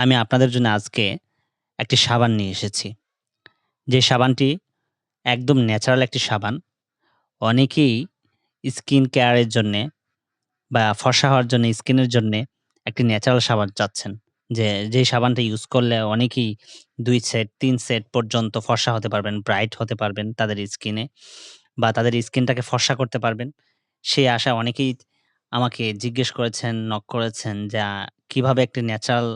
আমি আপনাদের জন্য আজকে একটি সাবান নিয়ে এসেছি। যে সাবানটি একদম ন্যাচারাল একটি সাবান। অনেকেই স্কিন কেয়ারের জন্যে বা ফর্সা হওয়ার জন্য স্কিনের জন্যে একটি ন্যাচারাল সাবান চাচ্ছেন। যে যেই সাবানটা ইউজ করলে অনেকেই দুই সেট তিন সেট পর্যন্ত ফর্সা হতে পারবেন, ব্রাইট হতে পারবেন তাদের স্কিনে বা তাদের স্কিনটাকে ফর্সা করতে পারবেন। সেই আশায় অনেকেই আমাকে জিজ্ঞেস করেছেন, নক করেছেন যে কীভাবে একটি ন্যাচারাল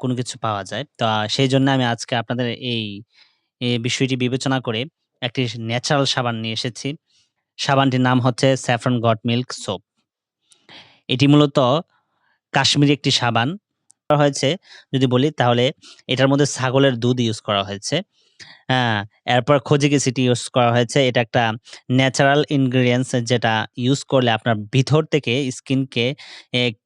কোনো কিছু পাওয়া যায়। তো আ সেইজন্য আমি আজকে আপনাদের এই, এই বিষয়টি বিবেচনা করে একটি ন্যাচারাল সাবান নিয়ে এসেছি। সাবানটির নাম হচ্ছে স্যাফরন গট মিল্ক সোপ। এটি মূলত কাশ্মীরি একটি সাবান করা হয়েছে যদি বলি তাহলে এটার মধ্যে ছাগলের দুধ ইউজ করা হয়েছে। হ্যাঁ, এরপর খোজিক অ্যাসিড ইউজ করা হয়েছে। এটা একটা ন্যাচারাল ইনগ্রিডিয়েন্টস যেটা ইউজ করলে আপনার ভিতর থেকে স্কিনকে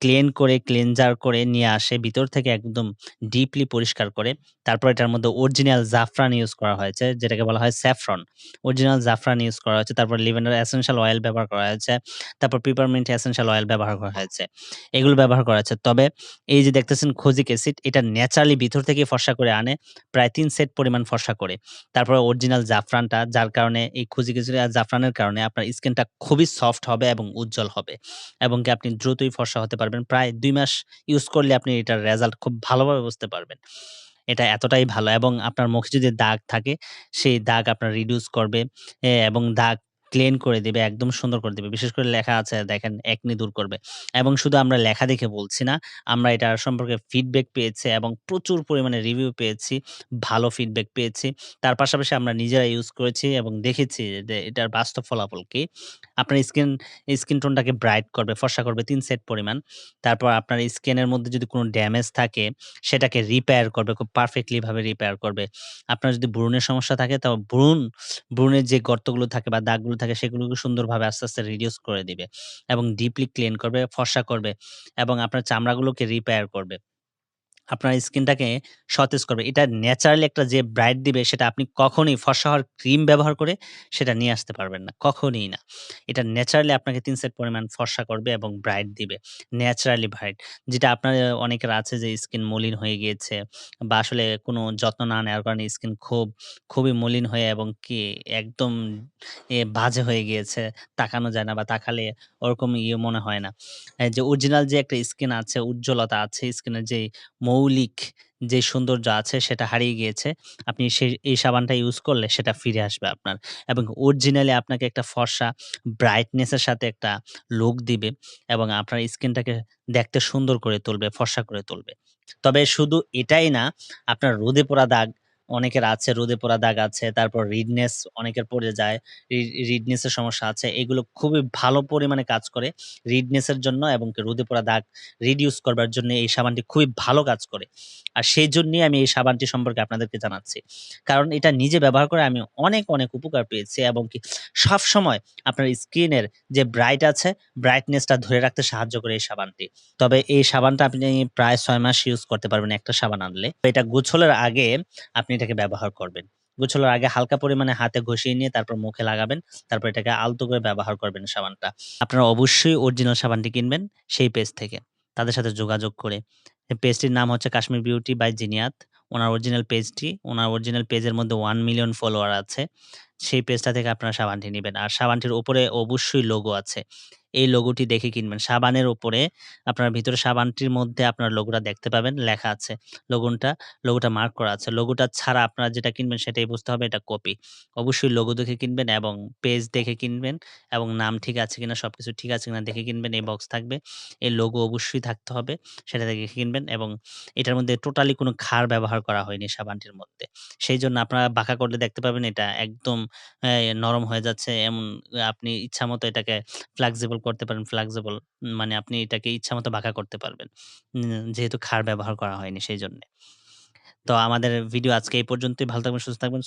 ক্লিন করে ক্লিনজার করে নিয়ে আসে। ভিতর থেকে একদম ডিপলি পরিষ্কার করে। তারপর এটার মধ্যে অরিজিনাল জাফরান ইউজ করা হয়েছে যেটাকে বলা হয় স্যাফরন। অরিজিনাল জাফরান ইউজ করা হয়েছে। তারপর লিভেন্ডার এসেনশিয়াল অয়েল ব্যবহার করা হয়েছে। তারপর পিপারমিন্ট এসেনশিয়াল অয়েল ব্যবহার করা হয়েছে। এগুলো ব্যবহার করা হয়েছে। তবে এই যে দেখতেছেন খোজিক অ্যাসিড এটা ন্যাচারালি ভিতর থেকে ফর্সা করে আনে। প্রায় তিন সেট পরিমাণ ফর্সা করে। তারপরে অরিজিনাল জাফরানটা, যার কারণে, এই খুঁজি খিচুড়ি আর জাফরানের কারণে আপনার স্কিনটা খুবই সফট হবে এবং উজ্জ্বল হবে। এবং কি আপনি দ্রুতই ফর্সা হতে পারবেন। প্রায় দুই মাস ইউজ করলে আপনি এটার রেজাল্ট খুব ভালোভাবে বুঝতে পারবেন। এটা এতটাই ভালো এবং আপনার মুখে যদি দাগ থাকে, সেই দাগ আপনার রিডিউস করবে এবং দাগ ক্লিন করে দেবে একদম সুন্দর করে দেবে বিশেষ করে লেখা আছে দেখেন একনি দূর করবে। এবং শুধু আমরা লেখা দেখে বলছি না, আমরা এটার সম্পর্কে ফিডব্যাক পেয়েছি এবং প্রচুর পরিমাণে রিভিউ পেয়েছি, ভালো ফিডব্যাক পেয়েছি। তার পাশাপাশি আমরা নিজেরা ইউজ করেছি এবং দেখেছি যে এটার বাস্তব ফলাফল কি। আপনার স্কিন স্কিন টোনটাকে ব্রাইট করবে, ফর্সা করবে তিন সেট পরিমাণ। তারপর আপনার স্কিনের মধ্যে যদি কোনো ড্যামেজ থাকে সেটাকে রিপেয়ার করবে, খুব পারফেক্টলি ভাবে রিপেয়ার করবে। আপনার যদি ব্রণের সমস্যা থাকে তো ব্রণ ব্রণের যে গর্তগুলো থাকে বা দাগগুলো সেগুলোকে সুন্দরভাবে আস্তে, আস্তে রিডিউস করে দিবে এবং ডিপলি ক্লিন করবে, ফর্সা করবে এবং আপনার চামড়াগুলোকে রিপেয়ার করবে। আপনার স্কিনটাকে সতেজ করবে। এটা ন্যাচারালি একটা যে ব্রাইট দিবে সেটা আপনি কখনোই ফর্সা হওয়ার ক্রিম ব্যবহার করে সেটা নিয়ে আসতে পারবেন না। কখনোই না। এটা ন্যাচারালি আপনাকে ৩ সেট পরিমাণ ফর্সা করবে এবং ব্রাইট দিবে। Naturally bright. যেটা আপনার অনেকের আছে যে স্কিন মলিন হয়ে গিয়েছে বা আসলে কোনো যত্ন না নেওয়ার কারণে স্কিন খুব, খুবই মলিন হয়ে এবং কি একদম এ বাজে হয়ে গিয়েছে। তাকানো যায় না বা তাকালে ওরকম ইয়ে মনে হয় না। যে অরিজিনাল যে একটা স্কিন আছে, উজ্জ্বলতা আছে স্কিনের যে মৌলিক যে সৌন্দর্য আছে সেটা হারিয়ে গিয়েছে। আপনি সেই এই সাবানটা ইউজ করলে সেটা ফিরে আসবে আপনার। এবং অরিজিনালি আপনাকে একটা ফর্সা ব্রাইটনেসের সাথে একটা লুক দিবে এবং আপনার স্কিনটাকে দেখতে সুন্দর করে তুলবে, ফর্সা করে তুলবে। তবে শুধু এটাই না, আপনার রোদে পড়া দাগ অনেকের আছে, রোদে পোড়া দাগ আছে। তারপর রিডনেস অনেকের পড়ে যায়। রি রিডনেস এর সমস্যা আছে। এগুলো খুবই ভালো পরিমাণে কাজ করে রিডনেস এর জন্য এবং রোদে পোড়া দাগ রিডিউস করবার জন্য এই সাবানটি খুবই ভালো কাজ করে। আর সেইজন্যই আমি এই সাবানটি সম্পর্কে আপনাদেরকে জানাচ্ছি। কারণ এটা নিজে ব্যবহার করে আমি অনেক, অনেক উপকার পেয়েছি এবং কি সবসময় আপনার স্কিনের যে ব্রাইট আছে, ব্রাইটনেসটা ধরে রাখতে সাহায্য করে এই সাবানটি। তবে এই সাবানটা আপনি প্রায় ৬ মাস ইউজ করতে পারবেন একটা সাবান আনলে। এটা গোছলের আগে আপনি এটাকে ব্যবহার করবেন। গোছলের আগে হালকা পরিমাণে হাতে ঘষিয়ে নিয়ে তারপর মুখে লাগাবেন। তারপর এটাকে আলতো করে ব্যবহার করবেন সাবানটা। আপনারা অবশ্যই অরিজিনাল সাবানটি কিনবেন সেই পেজ থেকে। তাদের সাথে যোগাযোগ করে। পেজটির নাম হচ্ছে কাশ্মীর বিউটি বাই জিনিয়াত। ওনার অরিজিনাল পেজটি, ওনার অরিজিনাল পেজের মধ্যে ওয়ান মিলিয়ন ফলোয়ার আছে। সেই পেজটা থেকে আপনারা সাবানটি নিবেন। আর সাবানটির উপরে অবশ্যই লোগো আছে। এই লোগোটি দেখে কিনবেন। সাবানের উপরে আপনার ভিতরে সাবানটির মধ্যে আপনার লোগোটা দেখতে পাবেন, লেখা আছে। লোগোনটা লোগোটা মার্ক করা আছে। লোগোটা ছাড়া আপনারা যেটা কিনবেন সেটাই বুঝতে হবে এটা কপি। অবশ্যই লোগো দেখে কিনবেন এবং পেজ দেখে কিনবেন এবং নাম ঠিক আছে কিনা, সবকিছু ঠিক আছে কিনা দেখে কিনবেন। এই বক্স থাকবে। এই লোগো অবশ্যই থাকতে হবে। সেটা দেখে কিনবেন এবং এটার মধ্যে টোটালি কোনো খার ব্যবহার করা হয়নি সাবানটির মধ্যে। সেই জন্য আপনারা বাঁকা করলে দেখতে পাবেন এটা একদম নরম হয়ে যাচ্ছে। এমন আপনি ইচ্ছা মতো এটাকে ফ্লেক্সিবল করতে পারেন। ফ্লেক্সিবল মানে আপনি এটাকে ইচ্ছা মতো বাঁকা করতে পারবেন। উম যেহেতু ক্ষার ব্যবহার করা হয়নি সেই জন্যে। তো আমাদের ভিডিও আজকে এই পর্যন্তই। ভালো থাকবেন, সুস্থ থাকবেন।